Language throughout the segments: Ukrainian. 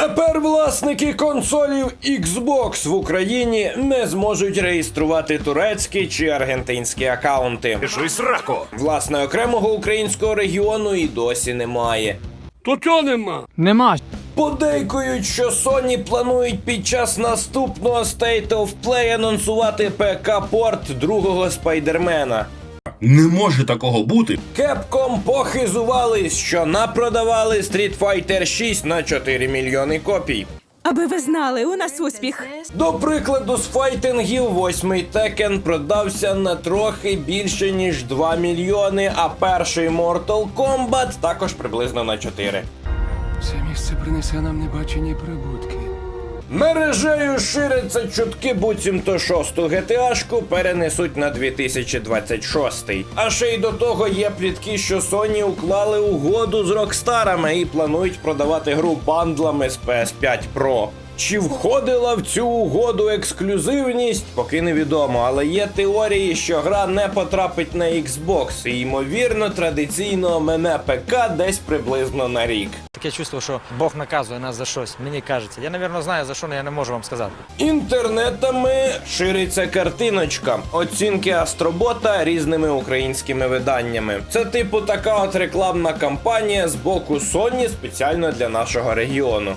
Тепер власники консолів Xbox в Україні не зможуть реєструвати турецькі чи аргентинські акаунти. Пішли сраку. Власне, окремого українського регіону і досі немає. То чого нема? Нема. Подейкують, що Sony планують під час наступного State of Play анонсувати ПК-порт другого спайдермена. Не може такого бути. Capcom похизувались, що напродавали Street Fighter 6 на 4 мільйони копій. Аби ви знали, у нас успіх. До прикладу, з файтингів восьмий Tekken продався на трохи більше ніж 2 мільйони, а перший Mortal Kombat також приблизно на 4. Це місце принесе нам небачені прибутки. Мережею ширяться чутки, буцімто шосту ГТАшку перенесуть на 2026. А ще й до того є плітки, що Sony уклали угоду з Рокстарами і планують продавати гру бандлами з PS5 Pro. Чи входила в цю угоду ексклюзивність, поки невідомо, але є теорії, що гра не потрапить на Xbox, і ймовірно, традиційно мене ПК десь приблизно на рік. Таке чувство, що Бог наказує нас за щось. Мені кажеться. Я, напевно, знаю за що, але я не можу вам сказати. Інтернетами шириться картиночка. Оцінки Астробота різними українськими виданнями. Це типу така от рекламна кампанія з боку Sony спеціально для нашого регіону.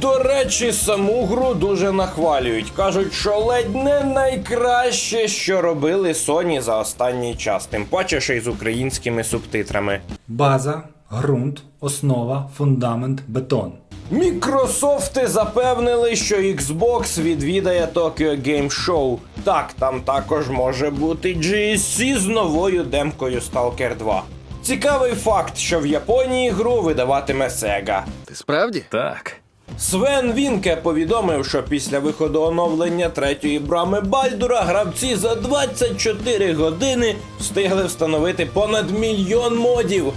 До речі, саму гру дуже нахвалюють. Кажуть, що ледь не найкраще, що робили Sony за останній час, тим паче ще й з українськими субтитрами. База, ґрунт, основа, фундамент, бетон. Мікрософти запевнили, що Xbox відвідає Tokyo Game Show. Так, там також може бути GSC з новою демкою Stalker 2. Цікавий факт, що в Японії гру видаватиме Sega. Ти справді? Так. Свен Вінке повідомив, що після виходу оновлення третьої брами Бальдура гравці за 24 години встигли встановити понад мільйон модів.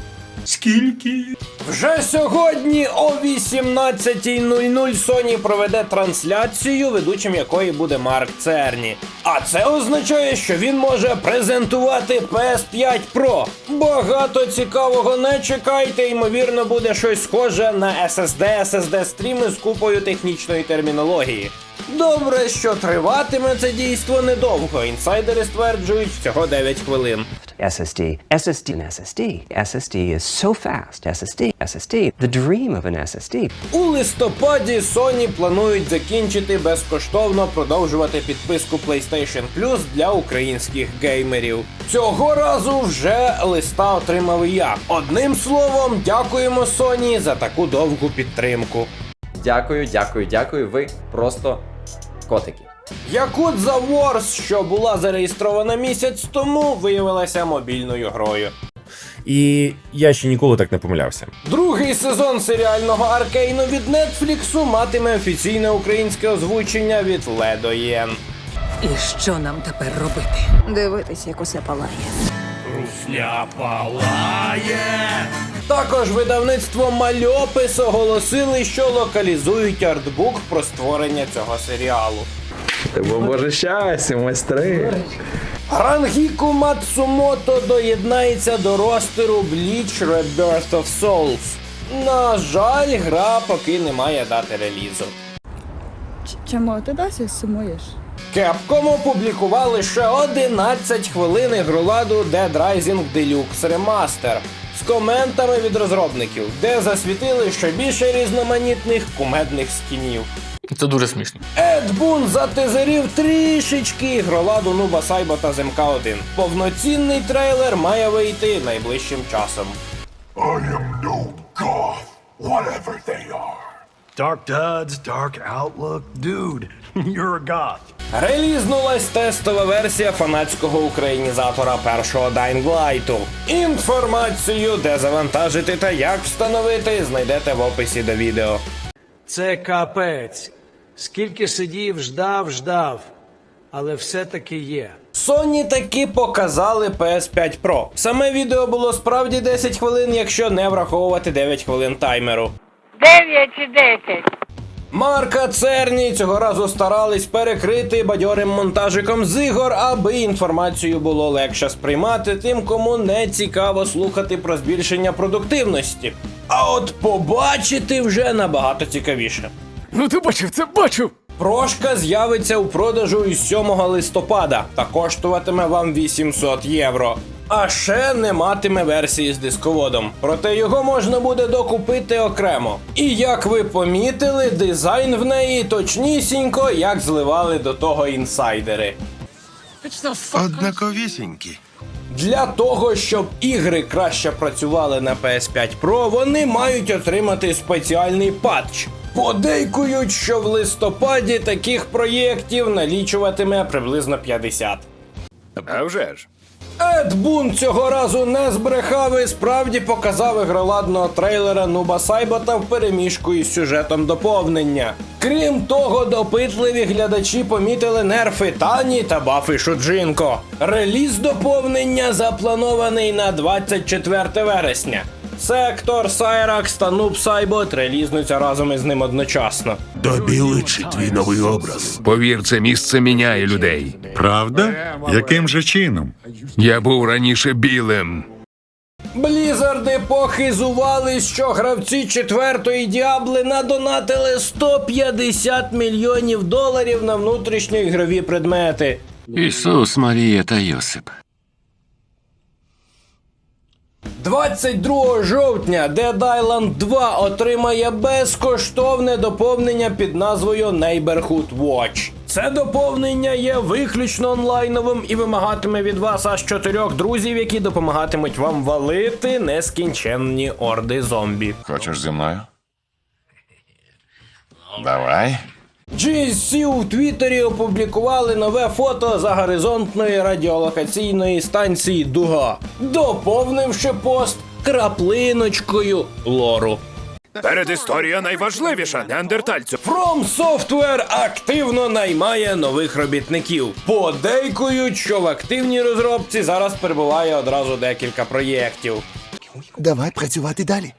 Скільки? Вже сьогодні о 18.00 Sony проведе трансляцію, ведучим якої буде Марк Церні. А це означає, що він може презентувати PS5 Pro. Багато цікавого не чекайте, ймовірно, буде щось схоже на SSD, SSD стріми з купою технічної термінології. Добре, що триватиме це дійство недовго. Інсайдери стверджують всього 9 хвилин. SSD, SSD, and SSD. SSD is so fast. SSD, SSD, the dream of an SSD. У листопаді Sony планують закінчити безкоштовно продовжувати підписку PlayStation Plus для українських геймерів. Цього разу вже листа отримав я. Одним словом, дякуємо Sony за таку довгу підтримку. Дякую, дякую, дякую. Ви просто котики. Yakuza Wars, що була зареєстрована місяць тому, виявилася мобільною грою. І я ще ніколи так не помилявся. Другий сезон серіального аркейну від Нетфліксу матиме офіційне українське озвучення від Ледоєн. І що нам тепер робити? Дивитись, як усе палає. Також видавництво Мальопис оголосили, що локалізують артбук про створення цього серіалу. Боже щастя, майстри. Рангіку Мацумото доєднається до ростеру Bleach Rebirth of Souls. На жаль, гра поки не має дати релізу. Чому ти досі сумуєш? Capcom опублікували ще 11 хвилин ігроладу Dead Rising Deluxe Remaster з коментами від розробників, де засвітили ще більше різноманітних кумедних скінів. Це дуже смішно. Ед Бун затизерів трішечки ігроладу Нуба Сайбота з МК1. Повноцінний трейлер має вийти найближчим часом. Dark Duds, Dark Outlook. Dude, you're a goth. Релізнулась тестова версія фанатського українізатора першого Dying Light. Інформацію, де завантажити та як встановити, знайдете в описі до відео. Це капець. Скільки сидів, ждав, ждав. Але все-таки є. Sony таки показали PS5 Pro. Саме відео було справді 10 хвилин, якщо не враховувати 9 хвилин таймеру. 9 чи 10? Марка Церні цього разу старались перекрити бадьорим монтажиком з ігор, аби інформацію було легше сприймати тим, кому не цікаво слухати про збільшення продуктивності. А от побачити вже набагато цікавіше. Ну ти бачив це, бачив! Прошка з'явиться у продажу із 7 листопада та коштуватиме вам 800 євро. А ще не матиме версії з дисководом, проте його можна буде докупити окремо. І як ви помітили, дизайн в неї точнісінько, як зливали до того інсайдери. Однаковісінькі. Для того, щоб ігри краще працювали на PS5 Pro, вони мають отримати спеціальний патч. Подейкують, що в листопаді таких проєктів налічуватиме приблизно 50. А вже ж. Ед Бун цього разу не збрехав і справді показав ігроладного трейлера Нуба Сайбота в переміжку із сюжетом доповнення. Крім того, допитливі глядачі помітили нерфи Тані та бафи Шуджинко. Реліз доповнення запланований на 24 вересня. Сектор, Сайракс та Нуб Сайбот релізнуться разом із ним одночасно. Тобі личить твій новий образ. Повір, це місце міняє людей. Правда? Яким же чином? Я був раніше білим. Блізарди похизували, що гравці четвертої діабли надонатили 150 мільйонів доларів на внутрішньоігрові предмети. Ісус, Марія та Йосип. 22 жовтня Dead Island 2 отримає безкоштовне доповнення під назвою Neighborhood Watch. Це доповнення є виключно онлайновим і вимагатиме від вас аж чотирьох друзів, які допомагатимуть вам валити нескінченні орди зомбі. Хочеш зі мною? Давай. GSC у Твіттері опублікували нове фото загоризонтної радіолокаційної станції Дуга, доповнивши пост краплиночкою лору. Передісторія найважливіша, неандертальцю. From Software активно наймає нових робітників. Подейкують, що в активній розробці зараз перебуває одразу декілька проєктів. Давай працювати далі.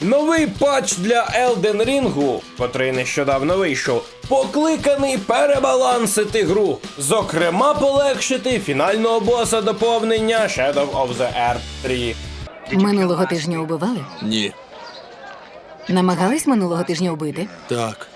Новий патч для Elden Ring, котрий нещодавно вийшов, покликаний перебалансити гру, зокрема полегшити фінального боса доповнення Shadow of the Earth 3. Минулого тижня убивали? Ні. Намагались минулого тижня вбити? Так.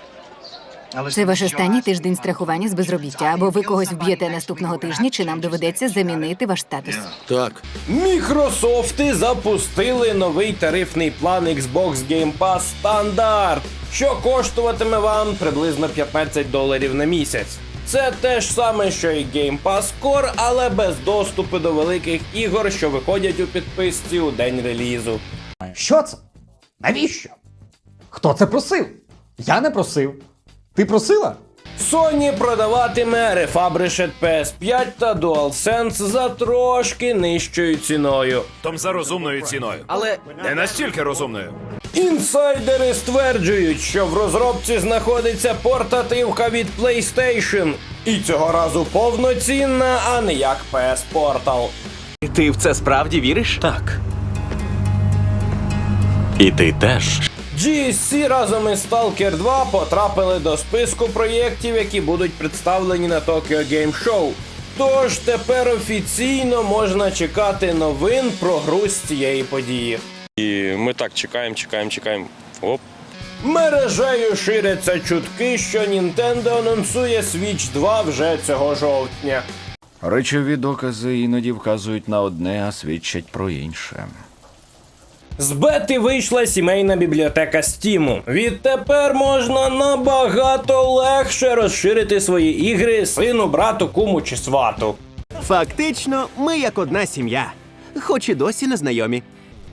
Це ваш останній тиждень страхування з безробіття, або ви когось вб'єте наступного тижня, чи нам доведеться замінити ваш статус. Так. Мікрософти запустили новий тарифний план Xbox Game Pass Standard, що коштуватиме вам приблизно 15 доларів на місяць. Це те ж саме, що і Game Pass Core, але без доступу до великих ігор, що виходять у підписці у день релізу. Що це? Навіщо? Хто це просив? Я не просив. Ти просила? Sony продаватиме Refurbished PS5 та DualSense за трошки нижчою ціною. Том за розумною ціною. Але Не настільки розумною. Інсайдери стверджують, що в розробці знаходиться портативка від PlayStation. І цього разу повноцінна, а не як PS Portal. ти в це справді віриш? Так. І ти теж. GSC разом із Stalker 2 потрапили до списку проєктів, які будуть представлені на Tokyo Game Show. Тож тепер офіційно можна чекати новин про гру з цієї події. І ми так чекаємо, чекаємо, чекаємо. Оп. Мережею ширяться чутки, що Nintendo анонсує Switch 2 вже цього жовтня. Речові докази іноді вказують на одне, а свідчать про інше. З бети вийшла сімейна бібліотека Стіму. Відтепер можна набагато легше розширити свої ігри сину, брату, куму чи свату. Фактично, ми як одна сім'я, хоч і досі не знайомі.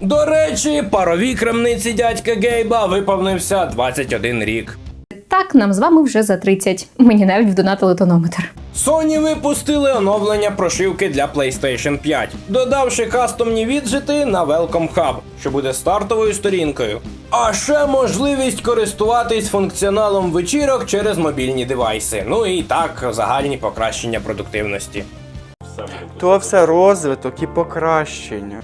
До речі, паровій крамниці дядька Гейба виповнився 21 рік. Так, нам з вами вже за 30. Мені навіть вдонатили тонометр. Sony випустили оновлення прошивки для PlayStation 5, додавши кастомні віджити на Welcome Hub, що буде стартовою сторінкою. А ще можливість користуватись функціоналом вечірок через мобільні девайси. Ну і так, загальні покращення продуктивності. То все розвиток і покращення.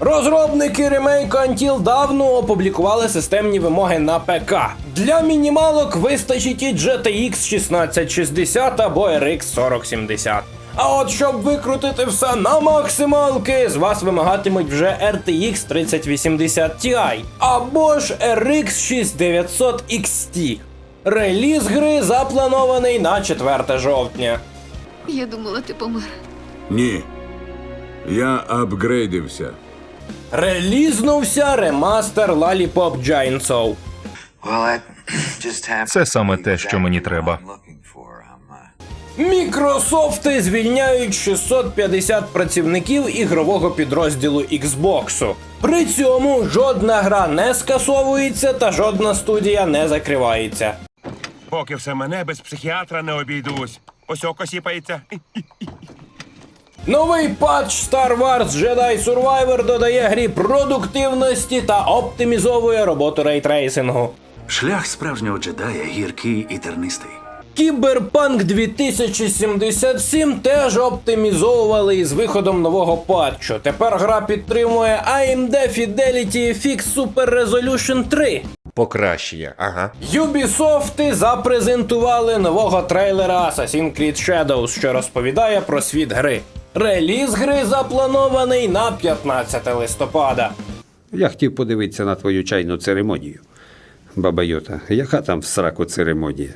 Розробники ремейку Until давно опублікували системні вимоги на ПК. Для мінімалок вистачить і GTX 1660 або RX 4070. А от щоб викрутити все на максималки, з вас вимагатимуть вже RTX 3080 Ti або ж RX 6900 XT. Реліз гри запланований на 4 жовтня. Я думала, ти помер. Ні. Я апгрейдився. Релізнувся ремастер Lollipop Giant Soul. Це саме те, що мені треба. Мікрософти звільняють 650 працівників ігрового підрозділу Xbox. При цьому жодна гра не скасовується та жодна студія не закривається. Поки все мене без психіатра не обійдусь. Ось око сіпається. Новий патч Star Wars Jedi Survivor додає грі продуктивності та оптимізовує роботу рейтрейсингу. Шлях справжнього джедая гіркий і тернистий. Кіберпанк 2077 теж оптимізовували із виходом нового патчу. Тепер гра підтримує AMD Fidelity FX Super Resolution 3. Покращення, ага. Ubisoft запрезентували нового трейлера Assassin's Creed Shadows, що розповідає про світ гри. Реліз гри запланований на 15 листопада. Я хотів подивитися на твою чайну церемонію. Баба Йота, яка там в сраку церемонія?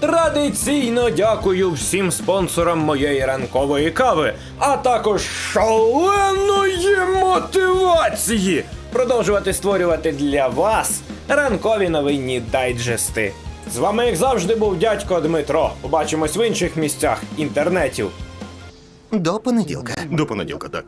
Традиційно дякую всім спонсорам моєї ранкової кави, а також шаленої мотивації продовжувати створювати для вас ранкові новинні дайджести. З вами, як завжди, був дядько Дмитро. Побачимось в інших місцях інтернетів. До понеділка. До понеділка, так.